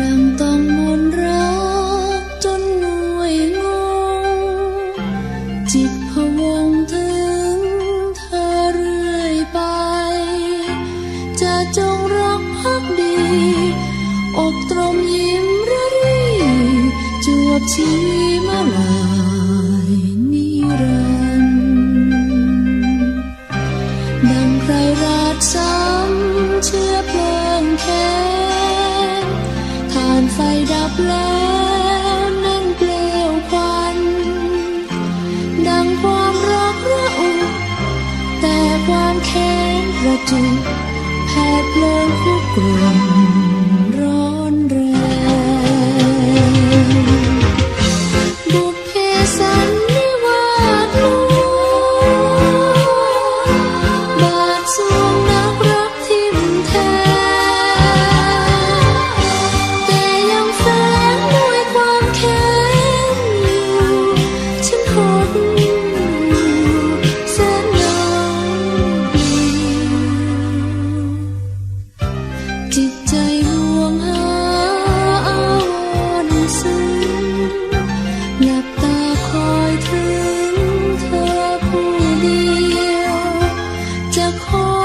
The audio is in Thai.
ดัต้องมนรักจนห่วยงงจิตพวงถึงเธอเรื่อยไป จะจงรักพักดี อกตรมยิ้มระรีจบชีมาลาางแขนระจุแผดเพลิงคุกกลมร้อนแรงบุพเพสันนิวาสลวงบาดสวงนักรักทิมแทงแต่ยังฝัน จิตใจลวงหาออนซึ้งหลับตาคอยถึงเธอผู้เดียวจะคอ